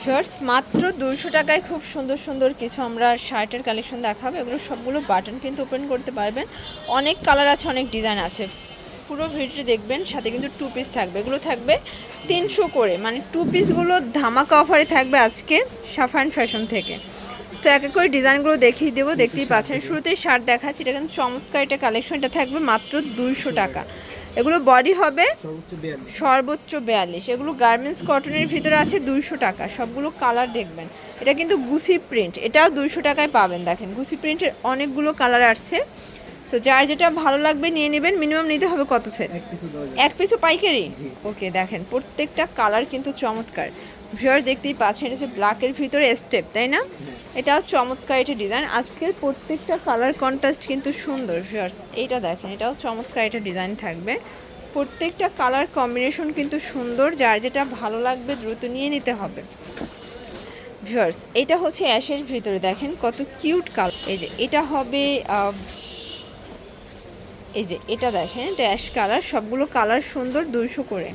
Shorts মাত্র দুশো টাকায় খুব সুন্দর সুন্দর কিছু আমরা শার্টের কালেকশন দেখাবো। এগুলো সবগুলো বাটন কিন্তু ওপেন করতে পারবেন। অনেক কালার আছে, অনেক ডিজাইন আছে। পুরো ভিডিওটি দেখবেন, সাথে কিন্তু টু পিস থাকবে। এগুলো থাকবে তিনশো করে। মানে টু পিসগুলো ধামাকা অফারে থাকবে আজকে সাফান ফ্যাশন থেকে। তো এক এক করে ডিজাইনগুলো দেখিয়ে দেবো। দেখতেই পাচ্ছেন, শুরুতেই শার্ট দেখাচ্ছি। এটা কিন্তু চমৎকার এটা কালেকশন এটা থাকবে মাত্র দুইশো টাকা। এগুলো বডি হবে সর্বোচ্চ বিয়াল্লিশ। এগুলো গার্মেন্টস কটনের ভিতরে আছে দুইশো টাকা। সবগুলো কালার দেখবেন। এটা কিন্তু গুসি প্রিন্ট এটাও দুইশো টাকায় পাবেন দেখেন। গুসি প্রিন্টের অনেকগুলো কালার আসছে। তো যার যেটা ভালো লাগবে নিয়ে নেবেন। মিনিমাম নিতে হবে কত সেট এক পিছু পাইকারি? ওকে দেখেন প্রত্যেকটা কালার কিন্তু চমৎকার। ভিউয়ার দেখতেই পাচ্ছেন, এটা হচ্ছে ব্ল্যাকের ভিতরে স্টেপ তাই না? এটাও চমৎকার এটা ডিজাইন আজকের প্রত্যেকটা কালার কন্ট্রাস্ট কিন্তু সুন্দর ভিউয়ার্স এইটা দেখেন, এটাও চমৎকার এটা ডিজাইন থাকবে। প্রত্যেকটা কালার কম্বিনেশন কিন্তু সুন্দর, যার যেটা ভালো লাগবে দ্রুত নিয়ে নিতে হবে। ভিউয়ার্স এটা হচ্ছে অ্যাশের ভিতরে, দেখেন কত কিউট কালার এই যে, এটা হবে এই যে এটা দেখেন এটা অ্যাশ কালার সবগুলো কালার সুন্দর দুইশো করে।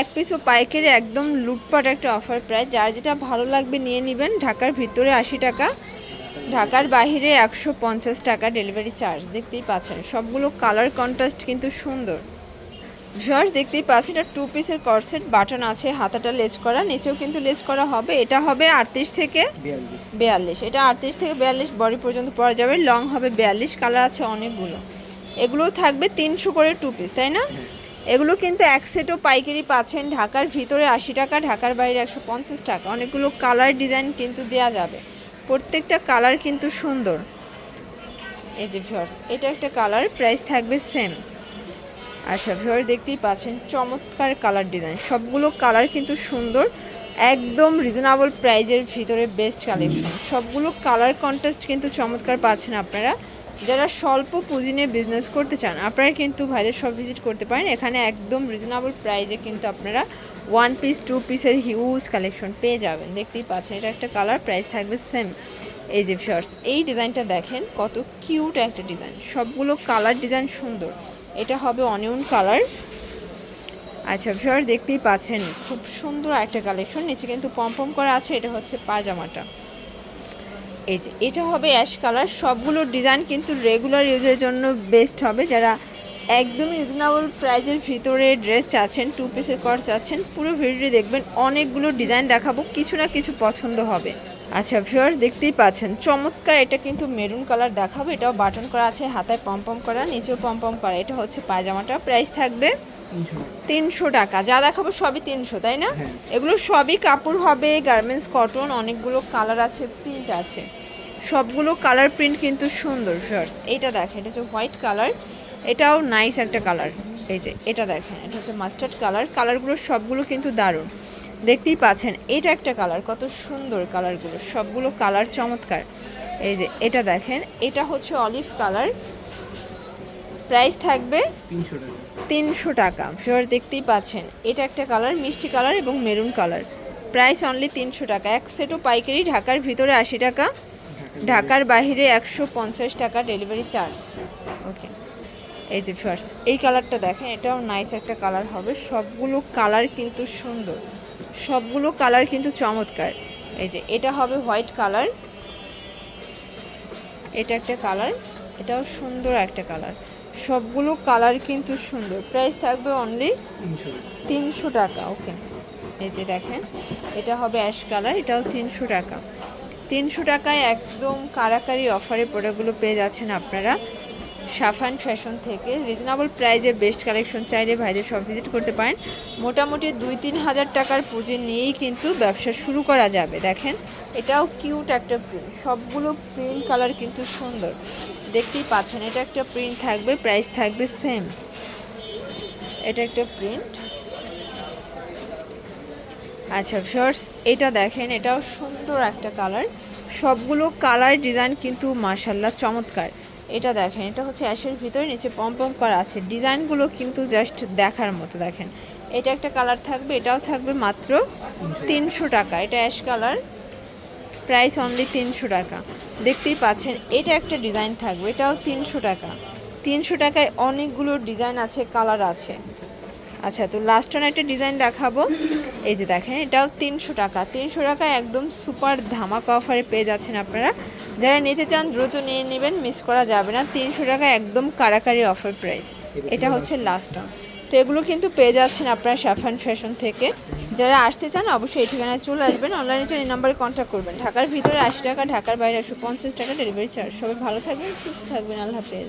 এক পিসও পাইকারি একদম লুটপাট একটা অফার প্রায় যার যেটা ভালো লাগবে নিয়ে নেবেন ঢাকার ভিতরে আশি টাকা ঢাকার বাইরে একশো পঞ্চাশ টাকা ডেলিভারি চার্জ দেখতেই পাচ্ছেন সবগুলো কালার কন্ট্রাস্ট কিন্তু সুন্দর। ভিউয়ার্স দেখতেই পাচ্ছেন এটা টু পিসের কর্সেট বাটন আছে হাতাটা লেজ করা নিচেও কিন্তু লেজ করা হবে। এটা হবে আটত্রিশ থেকে বিয়াল্লিশ। বিয়াল্লিশ। এটা আটত্রিশ থেকে বিয়াল্লিশ বডি পর্যন্ত পরা যাবে। লং হবে বিয়াল্লিশ কালার আছে অনেকগুলো। এগুলোও থাকবে তিনশো করে টু পিস তাই না? এগুলো কিন্তু এক সেটও পাইকারি পাচ্ছেন ঢাকার ভিতরে আশি টাকা, ঢাকার বাইরে একশো পঞ্চাশ টাকা। অনেকগুলো কালার ডিজাইন কিন্তু দেয়া যাবে। প্রত্যেকটা কালার কিন্তু সুন্দর। এই যে ভিউয়ার্স এটা একটা কালার প্রাইস থাকবে সেম আচ্ছা ভিউয়ার দেখতেই পাচ্ছেন, চমৎকার কালার ডিজাইন সবগুলো কালার কিন্তু সুন্দর, একদম রিজনেবল প্রাইজের ভিতরে বেস্ট কালেকশন সবগুলো কালার কন্টেস্ট কিন্তু চমৎকার পাচ্ছেন আপনারা। যারা স্বল্প পুঁজি নিয়ে বিজনেস করতে চান, আপনারা কিন্তু ভাইদের সব ভিজিট করতে পারেন। এখানে একদম রিজনেবল প্রাইজে কিন্তু আপনারা ওয়ান পিস টু পিসের হিউজ কালেকশন পেয়ে যাবেন। দেখতেই পাচ্ছেন, এটা একটা কালার প্রাইস থাকবে সেম এই যে শর্টস এই ডিজাইনটা দেখেন, কত কিউট একটা ডিজাইন সবগুলো কালার ডিজাইন সুন্দর। এটা হবে অনিয়ন কালার আচ্ছা ভিউয়ার দেখতেই পাচ্ছেন, খুব সুন্দর একটা কালেকশন নিচে কিন্তু পম্পম করা আছে, এটা হচ্ছে পাজামাটা। এই যে, এটা হবে অ্যাশ কালার সবগুলো ডিজাইন কিন্তু রেগুলার ইউজের জন্য বেস্ট হবে। যারা একদমই রিজনেবল প্রাইজের ভিতরে ড্রেস চাচ্ছেন টু পিসের কর চাচ্ছেন, পুরো ভিডিওটি দেখবেন, অনেকগুলো ডিজাইন দেখাবো। কিছু না কিছু পছন্দ হবে। আচ্ছা ভিউয়ার্স দেখতেই পাচ্ছেন, চমৎকার এটা কিন্তু মেরুন কালার দেখাবো। এটাও বাটন করা আছে, হাতায় পম্পম করা, নিচেও পম্পম করা। এটা হচ্ছে পায়জামাটা। প্রাইস থাকবে তিনশো টাকা। যা দেখাবো সবই তিনশো তাই না? হ্যাঁ। এগুলো সবই কাপড় হবে গার্মেন্টস কটন অনেকগুলো কালার আছে প্রিন্ট আছে। সবগুলো কালার প্রিন্ট কিন্তু সুন্দর ফার্স এইটা দেখেন এটা হচ্ছে হোয়াইট কালার এটাও নাইস একটা কালার এই যে এটা দেখেন এটা হচ্ছে মাস্টার্ড কালার কালারগুলো সবগুলো কিন্তু দারুণ। দেখতেই পাচ্ছেন এটা একটা কালার কত সুন্দর কালারগুলো সবগুলো কালার চমৎকার। এই যে এটা দেখেন এটা হচ্ছে অলিভ কালার প্রাইস থাকবে তিনশো টাকা। ফিওর দেখতেই পাচ্ছেন এটা একটা কালার মিষ্টি কালার এবং মেরুন কালার। প্রাইস অনলি তিনশো টাকা। এক সেটও পাইকারি ঢাকার ভিতরে আশি টাকা ঢাকার বাইরে একশো পঞ্চাশ টাকা ডেলিভারি চার্জ ওকে এই যে ফার্স এই কালারটা দেখেন এটাও নাইস একটা কালার হবে। সবগুলো কালার কিন্তু সুন্দর। সবগুলো কালার কিন্তু চমৎকার। এই যে এটা হবে হোয়াইট কালার। এটা একটা কালার এটাও সুন্দর একটা কালার। সবগুলো কালার কিন্তু সুন্দর। প্রাইস থাকবে অনলি তিনশো টাকা ওকে এই যে দেখেন, এটা হবে অ্যাশ কালার এটাও তিনশো টাকা। তিনশো টাকায় একদম কারাকারি অফারে প্রোডাক্টগুলো পেয়ে যাচ্ছেন আপনারা। সাফান ফ্যাশন থেকে রিজনেবল প্রাইজে বেস্ট কালেকশন চাইলে ভাইদের সব ভিজিট করতে পারেন। মোটামুটি দুই তিন হাজার টাকার পুঁজি নিয়েই কিন্তু ব্যবসা শুরু করা যাবে। দেখেন, এটাও কিউট একটা প্রিন্ট সবগুলো প্রিন্ট কালার কিন্তু সুন্দর। দেখতেই পাচ্ছেন, এটা একটা প্রিন্ট থাকবে প্রাইস থাকবে সেম এটা একটা প্রিন্ট আচ্ছা শর্টস এটা দেখেন, এটাও সুন্দর একটা কালার সবগুলো কালার ডিজাইন কিন্তু মার্শাল্লাহ চমৎকার। এটা দেখেন, এটা হচ্ছে অ্যাশের ভিতরে, নিচে পম্পম করা আছে। ডিজাইনগুলো কিন্তু জাস্ট দেখার মতো, দেখেন। এটা একটা কালার থাকবে, এটাও থাকবে মাত্র তিনশো টাকা। এটা অ্যাশ কালার, প্রাইস অনলি তিনশো টাকা। দেখতেই পাচ্ছেন, এটা একটা ডিজাইন থাকবে, এটাও তিনশো টাকা। তিনশো টাকায় অনেকগুলো ডিজাইন আছে, কালার আছে। আচ্ছা তো লাস্ট অন একটা ডিজাইন দেখাবো। এই যে দেখেন, এটাও তিনশো টাকা। তিনশো টাকায় একদম সুপার ধামাকা অফারে পেয়ে যাচ্ছেন আপনারা। যারা নিতে চান, দ্রুত নিয়ে নেবেন মিস করা যাবে না। তিনশো টাকা একদম কারাকারি অফার প্রাইস এটা হচ্ছে লাস্ট অন তো এগুলো কিন্তু পেয়ে যাচ্ছেন আপনার সাফান ফ্যাশন থেকে। যারা আসতে চান, অবশ্যই এই ঠিকানায় চলে আসবেন। অনলাইনে এই নাম্বারে কন্ট্যাক্ট করবেন। ঢাকার ভিতরে আশি টাকা, ঢাকার বাইরে একশো পঞ্চাশ টাকা ডেলিভারি চার্জ সবাই ভালো থাকবেন, সুস্থ থাকবেন। আল্লাহ হাফেজ।